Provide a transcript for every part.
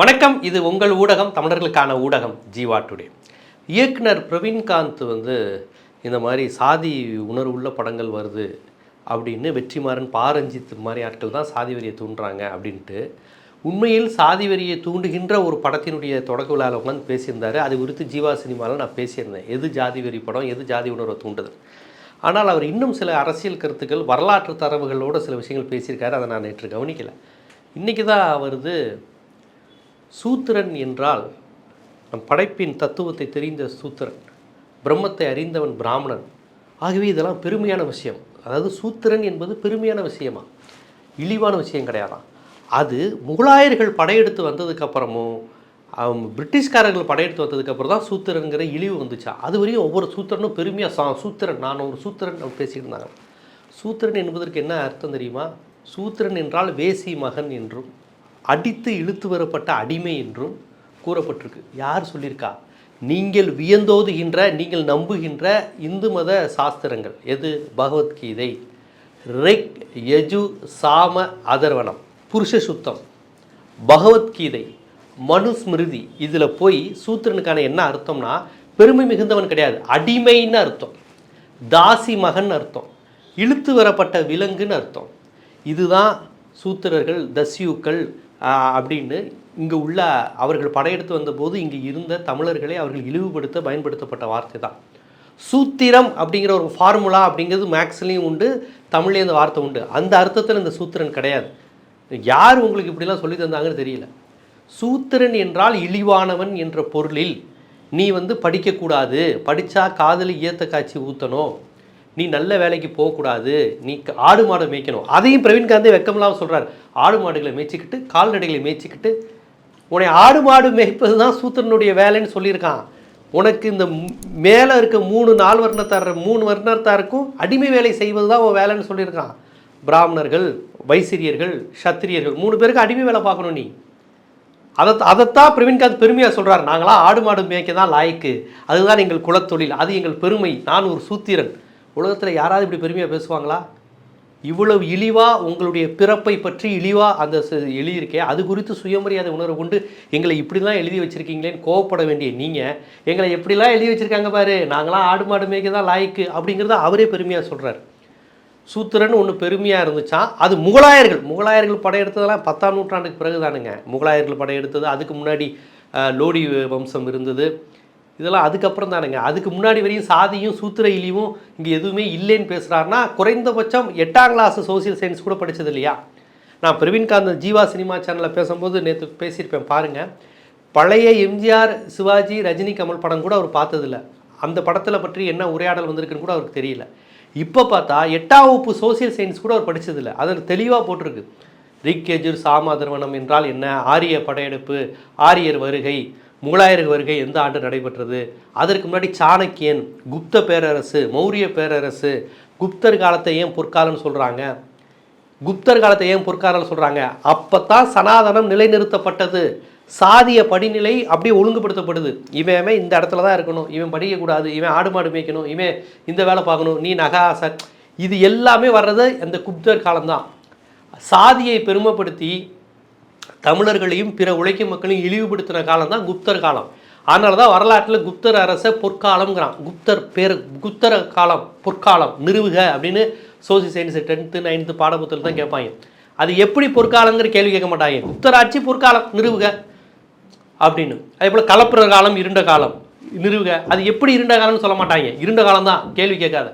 வணக்கம். இது உங்கள் ஊடகம் தமிழர்களுக்கான ஊடகம் ஜீவா டுடே. இயக்குனர் பிரவீன்காந்த் வந்து இந்த மாதிரி சாதி உணர்வுள்ள படங்கள் வருது அப்படின்னு வெற்றிமாறன் பாரஞ்சித் மாதிரி ஆட்கள் தான் சாதி வரியை தூண்டுறாங்க அப்படின்ட்டு உண்மையில் சாதி வரியை தூண்டுகின்ற ஒரு படத்தினுடைய தொடக்க விழாவில் உட்காந்து பேசியிருந்தாரு. அது குறித்து ஜீவா சினிமாவில் நான் பேசியிருந்தேன். எது ஜாதி வரி படம் எது ஜாதி உணர்வை தூண்டுது ஆனால் அவர் இன்னும் சில அரசியல் கருத்துக்கள் வரலாற்று தரவுகளோட சில விஷயங்கள் பேசியிருக்காரு. அதை நான் நேற்று கவனிக்கலை. இன்றைக்கி தான் வருது சூத்திரன் என்றால் நம் படைப்பின் தத்துவத்தை தெரிந்த சூத்திரன் பிரம்மத்தை அறிந்தவன் பிராமணன். ஆகவே இதெல்லாம் பெருமையான விஷயம். அதாவது சூத்திரன் என்பது பெருமையான விஷயமா? இழிவான விஷயம் கிடையாதான் அது முகலாயர்கள் படையெடுத்து வந்ததுக்கப்புறமும் பிரிட்டிஷ்காரர்கள் படையெடுத்து வந்ததுக்கப்புறம் தான் சூத்திரங்கிற இழிவு வந்துச்சா? அது வரையும் ஒவ்வொரு சூத்திரனும் பெருமையாக சா சூத்திரன் நான் ஒரு சூத்திரன் அப்படி பேசிக்கிட்டு இருந்தாங்க சூத்திரன் என்பதற்கு என்ன அர்த்தம் தெரியுமா? சூத்திரன் என்றால் வேசி மகன் என்றும் அடித்து இழுத்து வரப்பட்ட அடிமை என்றும் கூறப்பட்டிருக்கு. யார் சொல்லியிருக்கா? நீங்கள் வியந்தோதுகின்ற நீங்கள் நம்புகின்ற இந்து மத சாஸ்திரங்கள். எது? பகவத்கீதை. ரிக் யஜு சாம அதர்வனம். புருஷ சுத்தம். பகவத்கீதை. மனுஸ்மிருதி. இதில் போய் சூத்திரனுக்கான என்ன அர்த்தம்னா பெருமை மிகுந்தவன் கிடையாது. அடிமைன்னு அர்த்தம். தாசி மகன் அர்த்தம். இழுத்து வரப்பட்ட விலங்குன்னு அர்த்தம். இதுதான் சூத்திரர்கள் தஸ்யூக்கள் அப்படின்னு இங்கே உள்ள அவர்கள் படையெடுத்து வந்தபோது இங்கே இருந்த தமிழர்களை அவர்கள் இழிவுபடுத்த பயன்படுத்தப்பட்ட வார்த்தை தான். சூத்திரம் அப்படிங்கிற ஒரு ஃபார்முலா அப்படிங்கிறது மேக்ஸ்லேயும் உண்டு தமிழ்லேயும் அந்த வார்த்தை உண்டு. அந்த அர்த்தத்தில் இந்த சூத்திரன் கிடையாது. யார் உங்களுக்கு இப்படிலாம் சொல்லி தந்தாங்கன்னு தெரியல. சூத்திரன் என்றால் இழிவானவன் என்ற பொருளில் நீ வந்து படிக்கக்கூடாது படித்தா காதலி ஏத்த காய்ச்சி ஊற்றணும் நீ நல்ல வேலைக்கு போகக்கூடாது. நீ ஆடு மாடு மேய்க்கணும். அதையும் பிரவீன்காந்தே வெக்கமில்லாமல் சொல்கிறார் ஆடு மாடுகளை மேய்ச்சிக்கிட்டு கால்நடைகளை மேய்ச்சிக்கிட்டு உன்னை ஆடு மாடு மேய்ப்பது தான் சூத்திரனுடைய வேலைன்னு சொல்லியிருக்கான். உனக்கு இந்த மேலே இருக்க மூணு நாலு வர்ணத்தார் மூணு வர்ணத்தாருக்கும் அடிமை வேலை செய்வது தான் உன் வேலைன்னு சொல்லியிருக்கான். பிராமணர்கள் வைசிரியர்கள் சத்திரியர்கள் மூணு பேருக்கு அடிமை வேலை பார்க்கணும் நீ. அதை அதைத்தான் பிரவீன்காந்த் பெருமையாக சொல்கிறார் நாங்களாம் ஆடு மாடு மேய்க்க தான் லாய்க்கு. அதுதான் எங்கள் குலத்தொழில். அது எங்கள் பெருமை. நான் ஒரு சூத்திரன். உலகத்தில் யாராவது இப்படி பெருமையாக பேசுவாங்களா? இவ்வளவு இழிவாக உங்களுடைய பிறப்பை பற்றி இழிவாக அந்த எழுதியிருக்கேன். எழுதியிருக்கே அது குறித்து சுயமரியாதை உணர்வு கொண்டு எங்களை இப்படிலாம் எழுதி வச்சுருக்கீங்களேன்னு கோவப்பட வேண்டிய நீங்கள் எங்களை எப்படிலாம் எழுதி வச்சுருக்காங்க பாரு நாங்களாம் ஆடு மாடு மேய்க்க தான் லாய்க்கு அப்படிங்கிறத அவரே பெருமையாக சொல்கிறார் சூத்திரன் ஒன்று பெருமையாக இருந்துச்சான் அது முகலாயர்கள் முகலாயர்கள் படையெடுத்ததெல்லாம் பத்தாம் நூற்றாண்டுக்கு பிறகு தானுங்க முகலாயர்கள் படையெடுத்தது அதுக்கு முன்னாடி லோடி வம்சம் இருந்தது. இதெல்லாம் அதுக்கப்புறம் தானுங்க. அதுக்கு முன்னாடி வரையும் சாதியும் சூத்திர இழிவும் இங்கே எதுவுமே இல்லைன்னு பேசுகிறாருன்னா குறைந்தபட்சம் எட்டாம் கிளாஸ் சோசியல் சயின்ஸ் கூட படித்தது இல்லையா? நான் பிரவீன்காந்த் ஜீவா சினிமா சேனலில் பேசும்போது நேற்று பேசியிருப்பேன் பாருங்கள் பழைய எம்ஜிஆர் சிவாஜி ரஜினி கமல் படம் கூட அவர் பார்த்ததில்ல. அந்த படத்தில் பற்றி என்ன உரையாடல் வந்திருக்குன்னு கூட அவருக்கு தெரியல. இப்போ பார்த்தா எட்டாம் வகுப்பு சோசியல் சயின்ஸ் கூட அவர் படிச்சதில்ல அதில் தெளிவாக போட்டிருக்கு. ரிக் எஜுர் சாமாதர்வனம் என்றால் என்ன? ஆரிய படையெடுப்பு ஆரியர் வருகை. முகலாயர் வருகை எந்த ஆண்டு நடைபெற்றது? அதற்கு முன்னாடி சாணக்கியன் குப்த பேரரசு மௌரிய பேரரசு குப்தர் காலத்தை ஏன் பொற்காலம்னு சொல்கிறாங்க குப்தர் காலத்தை ஏன் பொற்காலம்னு சொல்கிறாங்க அப்போ தான் சனாதனம் நிலைநிறுத்தப்பட்டது. சாதிய படிநிலை அப்படியே ஒழுங்குபடுத்தப்படுது. இவன் இந்த இடத்துல தான் இருக்கணும். இவன் படிக்கக்கூடாது. இவன் ஆடு மாடு மேய்க்கணும். இவன் இந்த வேலை பார்க்கணும். நீ நகாசன் இது எல்லாமே வர்றது அந்த குப்தர் காலம்தான். சாதியை பெருமைப்படுத்தி தமிழர்களையும் பிற உழைக்கும் மக்களையும் இழிவுபடுத்தின காலம் தான் குப்தர் காலம். அதனால தான் வரலாற்றில் குப்தர் அரச பொற்காலம்ங்கிறான். குப்தர் பேர் குப்தர காலம் பொற்காலம் நிறுவுக அப்படின்னு சோசியல் சயின்ஸ் டென்த்து நைன்த்து பாடப்புத்தகத்தில் தான் கேட்பாங்க. அது எப்படி பொற்காலங்கிற கேள்வி கேட்க மாட்டாங்க. குப்தர் ஆட்சி பொற்காலம் நிறுவுக அப்படின்னு. அதே போல் கலப்புற காலம் இருண்ட காலம் நிறுவுக. அது எப்படி இருண்ட காலம்னு சொல்ல மாட்டாங்க. இருண்ட காலம் தான் கேள்வி கேட்காத.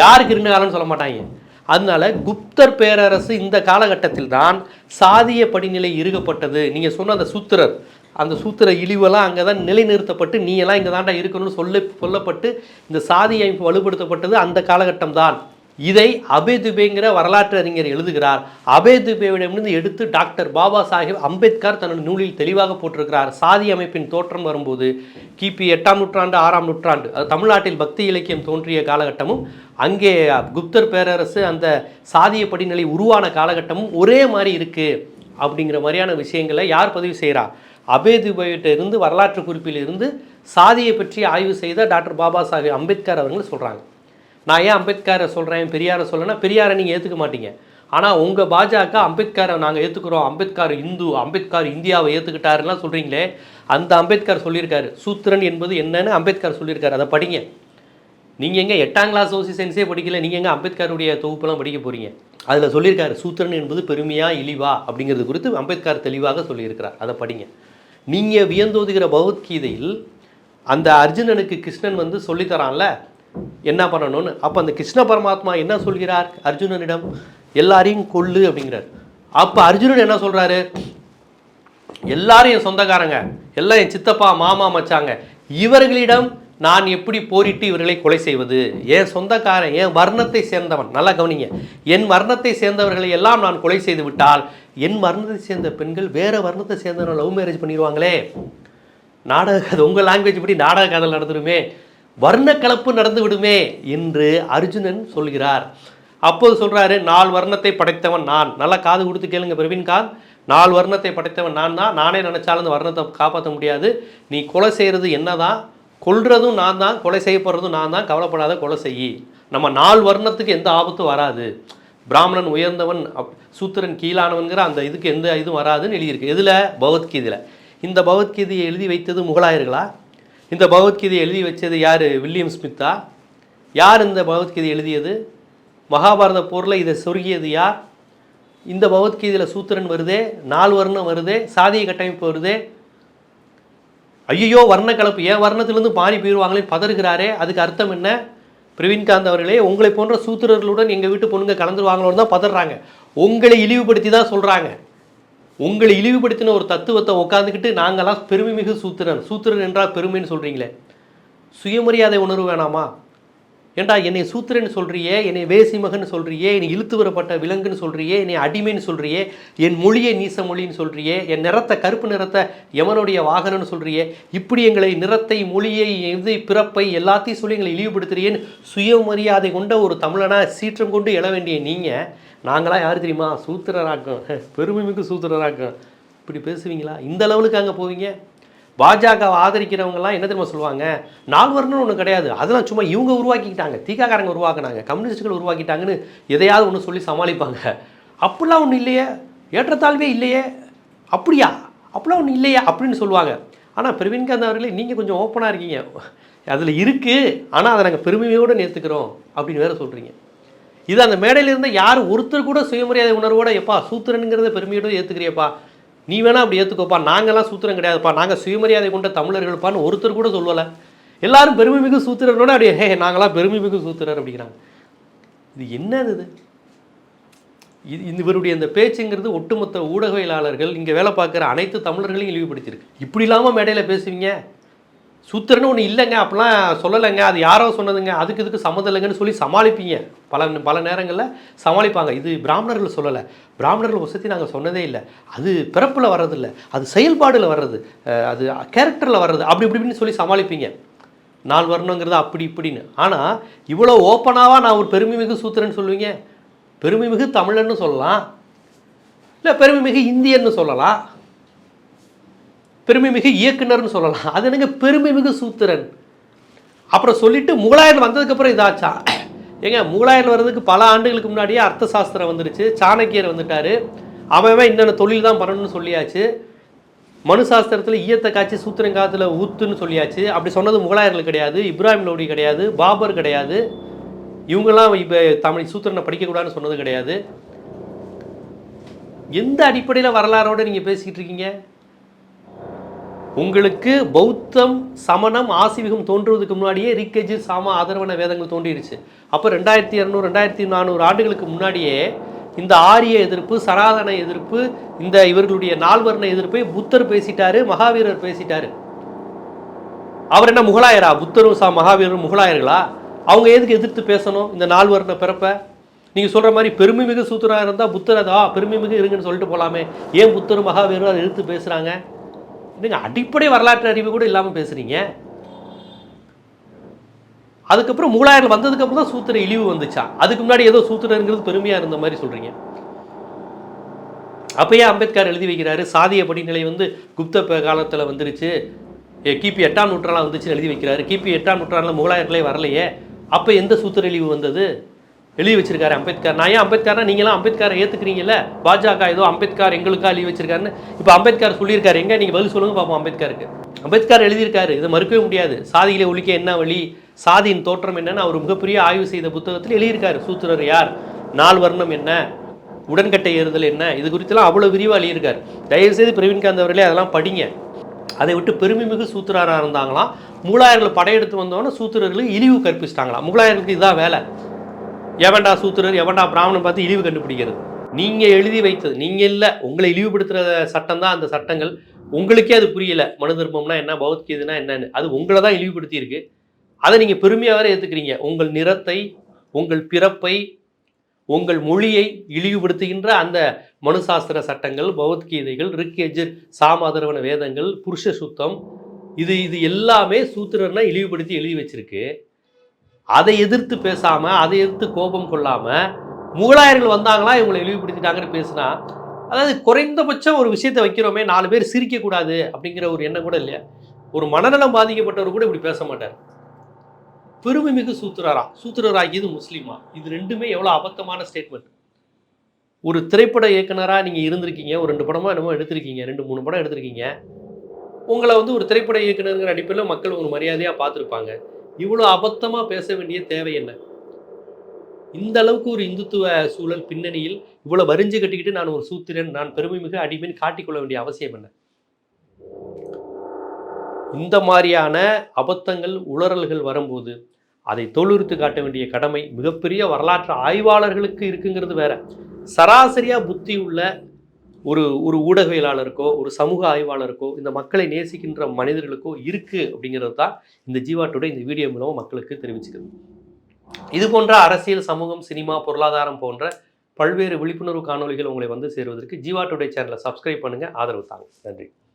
யாருக்கு இருண்ட காலம்னு சொல்ல மாட்டாங்க? அதனால குப்தர் பேரரசு இந்த காலகட்டத்தில் தான் சாதிய படிநிலை இறுகப்பட்டது நீங்கள் சொன்ன அந்த சூத்திரர் அந்த சூத்திர இழிவெல்லாம் அங்கே தான் நிலைநிறுத்தப்பட்டு நீ எல்லாம் இங்கே தாண்டா இருக்கணும்னு சொல்ல சொல்லப்பட்டு இந்த சாதி அமைப்பு வலுப்படுத்தப்பட்டது அந்த காலகட்டம் தான். இதை அபேதுபேங்கிற வரலாற்று அறிஞர் எழுதுகிறார். அபேதுபேவிடமிருந்து எடுத்து டாக்டர் பாபா சாஹிப் அம்பேத்கர் தனது நூலில் தெளிவாக போட்டிருக்கிறார். சாதி அமைப்பின் தோற்றம் வரும்போது கிபி எட்டாம் நூற்றாண்டு ஆறாம் நூற்றாண்டு அது தமிழ்நாட்டில் பக்தி இலக்கியம் தோன்றிய காலகட்டமும் அங்கே குப்தர் பேரரசு அந்த சாதிய படிநிலை உருவான காலகட்டமும் ஒரே மாதிரி இருக்குது அப்படிங்கிற மாதிரியான விஷயங்களை யார் பதிவு செய்கிறா அபேதுபேவிட்ட இருந்து வரலாற்று குறிப்பில் இருந்து சாதியை பற்றி ஆய்வு செய்த டாக்டர் பாபா சாஹேப் அம்பேத்கர் அவர்கள் சொல்கிறாங்க நான் ஏன் அம்பேத்கரை சொல்கிறேன் பெரியாரை சொல்லனா பெரியாரை நீங்கள் ஏற்றுக்க மாட்டீங்க. ஆனால் உங்கள் பாஜக அம்பேத்கரை நாங்கள் ஏற்றுக்கிறோம் அம்பேத்கர் இந்து அம்பேத்கர் இந்தியாவை ஏற்றுக்கிட்டாருலாம் சொல்கிறீங்களே அந்த அம்பேத்கர் சொல்லியிருக்காரு. சூத்திரன் என்பது என்னன்னு அம்பேத்கர் சொல்லியிருக்காரு. அதை படிங்க. நீங்கள் எங்கே எட்டாம் கிளாஸ் சோசியல் சயின்ஸே படிக்கல நீங்கள் எங்கே அம்பேத்கருடைய தொகுப்பெல்லாம் படிக்க போகிறீங்க அதில் சொல்லியிருக்காரு சூத்திரன் என்பது பெருமையா இழிவா அப்படிங்கிறது குறித்து அம்பேத்கர் தெளிவாக சொல்லியிருக்கிறார். அதை படிங்க. நீங்கள் வியந்தோதுகிற பகவத்கீதையில் அந்த அர்ஜுனனுக்கு கிருஷ்ணன் வந்து சொல்லித்தரான்ல என்ன பண்ணணும்னு? அப்போ அந்த கிருஷ்ண பரமாத்மா என்ன சொல்கிறார்? அர்ஜுனனிடம் எல்லாரையும் கொல்லு அப்படிங்கிறார். அப்போ அர்ஜுனன் என்ன சொல்கிறாரு எல்லாரும் என் சொந்தக்காரங்க. எல்லாம் என் சித்தப்பா மாமா மச்சாங்க. இவர்களிடம் நான் எப்படி போரிட்டு இவர்களை கொலை செய்வது? என் சொந்தக்காரன் என் வர்ணத்தை சேர்ந்தவன். நல்லா கவனிங்க. என் வர்ணத்தை சேர்ந்தவர்களை எல்லாம் நான் கொலை செய்து விட்டால் என் வர்ணத்தை சேர்ந்த பெண்கள் வேற வர்ணத்தை சேர்ந்தவன் லவ் மேரேஜ் பண்ணிடுவாங்களே நாடக கதை உங்கள் லாங்குவேஜ் படி நாடக கதை நடந்துருமே. வர்ண கலப்பு நடந்து விடுமே என்று அர்ஜுனன் சொல்கிறார். அப்போது சொல்கிறாரு நாலு வர்ணத்தை படைத்தவன் நான். நல்லா காது கொடுத்து கேளுங்க பிரவீன்காந்த் நாலு வர்ணத்தை படைத்தவன் நான் தான் நானே நினச்சாலும் அந்த வர்ணத்தை காப்பாற்ற முடியாது. நீ கொலை செய்கிறது என்ன தான் கொல்றதும் நான் தான் கொலை செய்யப்படுறதும் நான் தான் கவலைப்படாத கொலை செய் நம்ம நாலு வர்ணத்துக்கு எந்த ஆபத்தும் வராது. பிராமணன் உயர்ந்தவன் அப்- சூத்திரன் கீழானவன்கிற அந்த இதுக்கு எந்த இதுவும் வராதுன்னு எழுதியிருக்கு. எதில்? பகவத்கீதையில். இந்த பகவத்கீதையை எழுதி வைத்தது முகலாயர்களா? இந்த பகவத்கீதையை எழுதி வச்சது யார்? வில்லியம் ஸ்மித்தா. யார் இந்த பகவத்கீதை எழுதியது? மகாபாரத போரில் இதை சொருகியது யார்? இந்த பகவத்கீதையில் சூத்திரன் வருதே நாலு வர்ணம் வருதே சாதிய கட்டமைப்பு வருதே. ஐயோ வர்ணக்கலப்பு ஏன் வர்ணத்திலிருந்து மாறி போயிடுவாங்களேன்னு பதறுகிறாரே. அதுக்கு அர்த்தம் என்ன? பிரவீன்காந்த் அவர்களே உங்களை போன்ற சூத்திரர்களுடன் எங்கள் வீட்டு பொண்ணுங்க கலந்துருவாங்களோன்னு தான் பதறாங்க. உங்களை இழிவுபடுத்தி தான் சொல்கிறாங்க உங்களை இழிவுபடுத்தின ஒரு தத்துவத்தை உட்காந்துக்கிட்டு நாங்களெலாம் பெருமை மிகு சூத்திரன் சூத்திரன் என்றால் பெருமைன்னு சொல்கிறீங்களே சுயமரியாதை உணர்வு வேணாமா? ஏண்டா என்னை சூத்திரன்னு சொல்கிறியே என்னை வேசி மகன் என்னை இழுத்து வரப்பட்ட விலங்குன்னு சொல்கிறியே என்னை அடிமைன்னு சொல்கிறியே என் மொழியை நீச மொழின்னு சொல்கிறியே என் நிறத்தை கருப்பு நிறத்தை எவனுடைய வாகனம்னு சொல்கிறியே இப்படி எங்களை நிறத்தை மொழியை இது பிறப்பை எல்லாத்தையும் சொல்லி எங்களை இழிவுபடுத்துறியேன்னு சுயமரியாதை கொண்ட ஒரு தமிழனா சீற்றம் கொண்டு எழ வேண்டிய நீங்கள் நாங்களாம் யார் தெரியுமா? சூத்திரராக்கம். பெருமைமிகு சூத்திரராக்கம். இப்படி பேசுவீங்களா? இந்த லெவலுக்கு அங்கே போவீங்க? பாஜகவை ஆதரிக்கிறவங்கலாம் என்ன தெரியுமா சொல்லுவாங்க? நால்வர்னு ஒன்று கிடையாது. அதெல்லாம் சும்மா இவங்க உருவாக்கிக்கிட்டாங்க. தீக்காக்காரங்க உருவாக்குனாங்க. கம்யூனிஸ்டுகள் உருவாக்கிட்டாங்கன்னு எதையாவது ஒன்று சொல்லி சமாளிப்பாங்க. அப்படிலாம் ஒன்றும் இல்லையே. ஏற்றத்தாழ்வே இல்லையே. அப்படியா? அப்படிலாம் ஒன்றும் இல்லையா அப்படின்னு சொல்லுவாங்க. ஆனால் பிரவீன்காந்த் அவர்களே நீங்கள் கொஞ்சம் ஓப்பனாக இருக்கீங்க. அதில் இருக்குது ஆனால் அதை நாங்கள் பெருமையோடு நேர்த்துக்கிறோம் அப்படின்னு வேறு சொல்கிறீங்க இது அந்த மேடையில் இருந்த யார் ஒருத்தர் கூட சுயமரியாதை உணர்வோட எப்பா சூத்திரனுங்கிறத பெருமையோடு ஏற்றுக்கிறியப்பா நீ வேணால் அப்படி ஏற்றுக்கோப்பா நாங்கள்லாம் சூத்திரம் கிடையாதுப்பா. நாங்கள் சுயமரியாதை கொண்ட தமிழர்கள்ப்பான்னு ஒருத்தர் கூட சொல்லலை. எல்லாரும் பெருமை மிகு சூத்திரனோட அப்படியே ஹே நாங்களாம் பெருமை மிகு சூத்திரர் அப்படிங்கிறாங்க. இது என்னது இது? இது இந்த இவருடைய இந்த பேச்சுங்கிறது ஒட்டுமொத்த ஊடகவியலாளர்கள் இங்கே வேலை பார்க்குற அனைத்து தமிழர்களையும் இழிவுபடுத்தியிருக்கு. இப்படி இல்லாமல் மேடையில் பேசுவீங்க? சூத்திரன்னு ஒன்று இல்லைங்க அப்படிலாம் சொல்லலைங்க. அது யாரோ சொன்னதுங்க. அதுக்கு இதுக்கு சம்மந்தம் இல்லைங்கன்னு சொல்லி சமாளிப்பீங்க. பல பல நேரங்களில் சமாளிப்பாங்க. இது பிராமணர்கள் சொல்லலை. பிராமணர்கள் வசதி நாங்கள் சொன்னதே இல்லை. அது பிறப்பில் வர்றதில்ல. அது செயல்பாடில் வர்றது. அது கேரக்டரில் வர்றது. அப்படி இப்படின்னு சொல்லி சமாளிப்பீங்க. நாள் வரணுங்கிறது அப்படி இப்படின்னு. ஆனால் இவ்வளோ ஓப்பனாவாக நான் ஒரு பெருமை மிகு சூத்திரன்னு சொல்லுவீங்க? பெருமைமிகு தமிழன்னு சொல்லலாம். இல்லை பெருமைமிகு இந்தியன்னு சொல்லலாம். பெருமைமிகு இயக்குனர்னு சொல்லலாம். அது என்னங்க பெருமைமிகு சூத்திரன்? அப்புறம் சொல்லிட்டு முகலாயன் வந்ததுக்கப்புறம் இதாச்சா? ஏங்க முகலாயன் வர்றதுக்கு பல ஆண்டுகளுக்கு முன்னாடியே அர்த்த சாஸ்திரம் வந்துருச்சு. சாணக்கியர் வந்துட்டார். அவன் இன்னென்ன தொழில் தான் பண்ணணும்னு சொல்லியாச்சு. மனு சாஸ்திரத்தில் ஈயத்தை காய்ச்சி சூத்திரங்காலத்தில் ஊத்துன்னு சொல்லியாச்சு. அப்படி சொன்னது முகலாயர்கள் கிடையாது இப்ராஹிம் லோடி கிடையாது பாபர் கிடையாது. இவங்கெல்லாம் இப்போ தமிழ் சூத்திரனை படிக்கக்கூடாதுன்னு சொன்னது கிடையாது. எந்த அடிப்படையில் வரலாறோடு நீங்கள் பேசிக்கிட்டு இருக்கீங்க? உங்களுக்கு பௌத்தம் சமணம் ஆசிவிகம் தோன்றுவதற்கு முன்னாடியே ரிக்கஜி சாம ஆதரவன வேதங்கள் தோன்றிடுச்சு. அப்போ ரெண்டாயிரத்தி இரநூறு ரெண்டாயிரத்தி நானூறு ஆண்டுகளுக்கு முன்னாடியே இந்த ஆரிய எதிர்ப்பு சனாதன எதிர்ப்பு இந்த இவர்களுடைய நால்வர்ண எதிர்ப்பை புத்தர் பேசிட்டாரு மகாவீரர் பேசிட்டாரு. அவர் என்ன முகலாயரா? புத்தரும் சா மகாவீரரும் முகலாயர்களா? அவங்க எதுக்கு எதிர்த்து பேசணும் இந்த நால்வர்ண பிறப்பை? நீங்கள் சொல்கிற மாதிரி பெருமைமிகு சூத்திராக இருந்தால் புத்தர் அதா பெருமைமிகு இருங்கன்னு சொல்லிட்டு போகலாமே ஏன் புத்தரும் மகாவீரரும் அதை எதிர்த்து பேசுகிறாங்க நீங்கள் அடிப்படை வரலாற்று அறிவு கூட இல்லாமல் பேசுகிறீங்க அதுக்கப்புறம் முகலாயர்கள் வந்ததுக்கப்புறம் தான் சூத்திர இழிவு வந்துச்சா? அதுக்கு முன்னாடி ஏதோ சூத்திரங்கிறது பெருமையாக இருந்த மாதிரி சொல்கிறீங்க அப்பயே அம்பேத்கர் எழுதி வைக்கிறாரு சாதிய படிநிலை வந்து குப்த காலத்தில் வந்துருச்சு. ஏ, கிபி எட்டாம் நூற்றாண்டில் வந்துச்சுன்னு எழுதி வைக்கிறாரு. கிபி எட்டாம் நூற்றாண்டில் முகலாயர்களே வரலையே. அப்போ எந்த சூத்திர இழிவு வந்தது? எழுதி வச்சிருக்காரு அம்பேத்கர். நான் ஏன் அம்பேத்கர்னா நீங்களாம் அம்பேத்கரை ஏத்துக்கிறீங்கல்ல? பாஜக ஏதோ அம்பேத்கர் எங்களுக்கா எழுதி வச்சிருக்காருன்னு? இப்போ அம்பேத்கர் சொல்லியிருக்காரு. எங்க? நீங்க பதில் சொல்லுங்க பார்ப்போம் அம்பேத்கருக்கு. அம்பேத்கர் எழுதியிருக்காரு. இதை மறுக்கவே முடியாது. சாதிகளை ஒழிக்க என்ன வழி? சாதியின் தோற்றம் என்னன்னு அவர் மிகப்பெரிய ஆய்வு செய்த புத்தகத்தில் எழுதியிருக்காரு. சூத்திரர் யார்? நால் வர்ணம் என்ன? உடன்கட்டை ஏறுதல் என்ன? இது குறித்தெல்லாம் அவ்வளோ விரிவாக எழுதியிருக்காரு. தயவுசெய்து பிரவீன்காந்த் அவர்களே அதெல்லாம் படிங்க. அதை விட்டு பெருமைமிகு சூத்திராராக இருந்தாங்களாம். முகலாயர்கள் படையெடுத்து வந்தோன்னே சூத்திரர்களுக்கு இழிவு கற்பிச்சிட்டாங்களாம். முகலாயர்களுக்கு இதுதான் வேலை. எவன்டா சூத்திரர் எவன்டா பிராமணன் பார்த்து இழிவு கண்டுபிடிக்கிறது? நீங்கள் எழுதி வைத்தது நீங்கள் இல்லை உங்களை இழிவுபடுத்துகிற சட்டம் தான் அந்த சட்டங்கள். உங்களுக்கே அது புரியல. மனு தர்மம்னா என்ன பௌத்திகதுனா என்னன்னு. அது உங்களை தான் இழிவுபடுத்தியிருக்கு. அதை நீங்கள் பெருமையாக வேறு ஏற்றுக்கிறீங்க உங்கள் நிறத்தை உங்கள் பிறப்பை உங்கள் மொழியை இழிவுபடுத்துகின்ற அந்த மனுசாஸ்திர சட்டங்கள் பௌத்கீதைகள் ரிக்கேஜ் சாமாதரவன வேதங்கள் புருஷ சுத்தம் இது இது எல்லாமே சூத்திரர்னா இழிவுபடுத்தி எழுதி வச்சிருக்கு. அதை எதிர்த்து பேசாமல் அதை எதிர்த்து கோபம் கொள்ளாமல் முகலாயர்கள் வந்தாங்களா இவங்களை இழிவுபடுத்திட்டாங்கன்னு பேசினா அதாவது குறைந்தபட்சம் ஒரு விஷயத்தை வைக்கிறோமே நாலு பேர் சிரிக்கக்கூடாது அப்படிங்கிற ஒரு எண்ணம் கூட இல்லையா? ஒரு மனநலம் பாதிக்கப்பட்டவர் கூட இப்படி பேச மாட்டார். பெருமை மிகு சூத்திரரா சூத்திரராகியது முஸ்லீமா. இது ரெண்டுமே எவ்வளோ அபத்தமான ஸ்டேட்மெண்ட் ஒரு திரைப்பட இயக்குனராக நீங்கள் இருந்திருக்கீங்க ஒரு ரெண்டு படமாக என்னமோ எடுத்திருக்கீங்க ரெண்டு மூணு படம் எடுத்திருக்கீங்க. உங்களை வந்து ஒரு திரைப்பட இயக்குனருங்கிற அடிப்படையில் மக்கள் ஒரு மரியாதையாக பார்த்துருப்பாங்க. இவ்வளோ அபத்தமாக பேச வேண்டிய தேவை என்ன? இந்த அளவுக்கு ஒரு இந்துத்துவ சூழல் பின்னணியில் இவ்வளோ வரிஞ்சு கட்டிக்கிட்டு நான் ஒரு சூத்திரன் நான் பெருமை மிக அடிமைன்னு காட்டிக்கொள்ள வேண்டிய அவசியம் என்ன? இந்த மாதிரியான அபத்தங்கள் உளறல்கள் வரும்போது அதை தோலுரித்து காட்ட வேண்டிய கடமை மிகப்பெரிய வரலாற்று ஆய்வாளர்களுக்கு இருக்குங்கிறது வேற. சராசரியாக புத்தி உள்ள ஒரு ஒரு ஊடகவியலாளருக்கோ ஒரு சமூக ஆய்வாளருக்கோ இந்த மக்களை நேசிக்கின்ற மனிதர்களுக்கோ இருக்கு அப்படிங்கிறது தான் இந்த ஜீவாட்டோட இந்த வீடியோ மூலமாக மக்களுக்கு தெரிவிச்சுக்கிறது. இது போன்ற அரசியல் சமூகம் சினிமா பொருளாதாரம் போன்ற பல்வேறு விழிப்புணர்வு காணொளிகள் உங்களை வந்து சேருவதற்கு ஜீவா டுடே சேனலை சப்ஸ்கிரைப் பண்ணுங்க. ஆதரவு தாங்க. நன்றி.